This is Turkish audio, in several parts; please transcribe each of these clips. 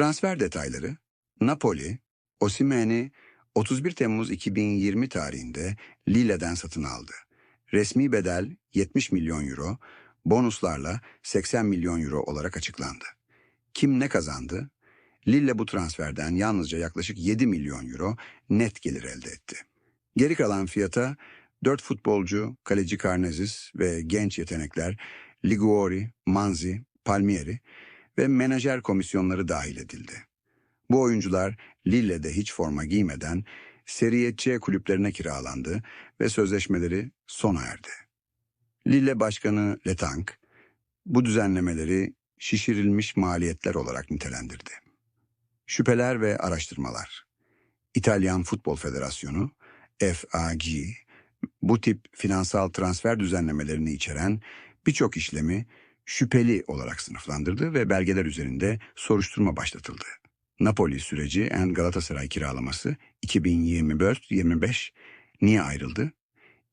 Transfer detayları Napoli, Osimhen'i 31 Temmuz 2020 tarihinde Lille'den satın aldı. Resmi bedel 70 milyon euro, bonuslarla 80 milyon euro olarak açıklandı. Kim ne kazandı? Lille bu transferden yalnızca yaklaşık 7 milyon euro net gelir elde etti. Geri kalan fiyata 4 futbolcu, kaleci Karnezis ve genç yetenekler Liguori, Manzi, Palmieri ve menajer komisyonları dahil edildi. Bu oyuncular Lille'de hiç forma giymeden Serie kulüplerine kiralandı ve sözleşmeleri sona erdi. Lille Başkanı Letang bu düzenlemeleri şişirilmiş maliyetler olarak nitelendirdi. Şüpheler ve araştırmalar İtalyan Futbol Federasyonu, FAG, bu tip finansal transfer düzenlemelerini içeren birçok işlemi şüpheli olarak sınıflandırdı ve belgeler üzerinde soruşturma başlatıldı. Napoli süreci and Galatasaray kiralaması 2024-25 niye ayrıldı?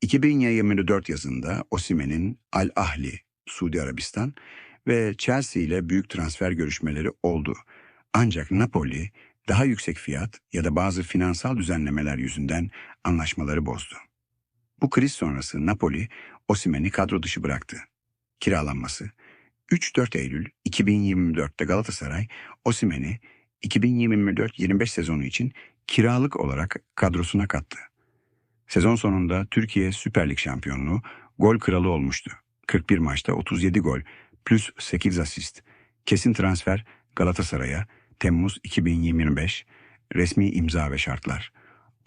2024 yazında Osimen'in Al Ahli, Suudi Arabistan ve Chelsea ile büyük transfer görüşmeleri oldu. Ancak Napoli daha yüksek fiyat ya da bazı finansal düzenlemeler yüzünden anlaşmaları bozdu. Bu kriz sonrası Napoli Osimen'i kadro dışı bıraktı. Kiralanması 3-4 Eylül 2024'te Galatasaray Osimen'i 2024-25 sezonu için kiralık olarak kadrosuna kattı. Sezon sonunda Türkiye Süper Lig şampiyonluğu gol kralı olmuştu. 41 maçta 37 gol plus 8 asist. Kesin transfer Galatasaray'a Temmuz 2025 resmi imza ve şartlar.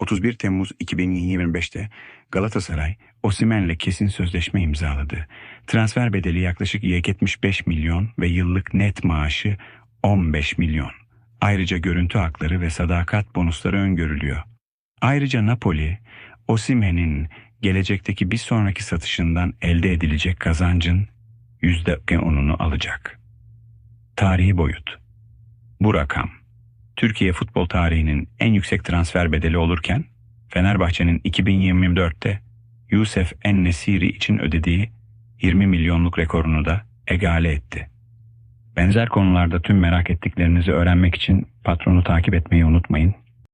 31 Temmuz 2025'te Galatasaray Osimen'le kesin sözleşme imzaladı. Transfer bedeli yaklaşık 75 milyon ve yıllık net maaşı 15 milyon. Ayrıca görüntü hakları ve sadakat bonusları öngörülüyor. Ayrıca Napoli, Osimen'in gelecekteki bir sonraki satışından elde edilecek kazancın %10'unu alacak. Tarihi boyut. Bu rakam, Türkiye futbol tarihinin en yüksek transfer bedeli olurken, Fenerbahçe'nin 2024'te Yusuf En-Nesiri için ödediği 20 milyonluk rekorunu da egale etti. Benzer konularda tüm merak ettiklerinizi öğrenmek için patronu takip etmeyi unutmayın.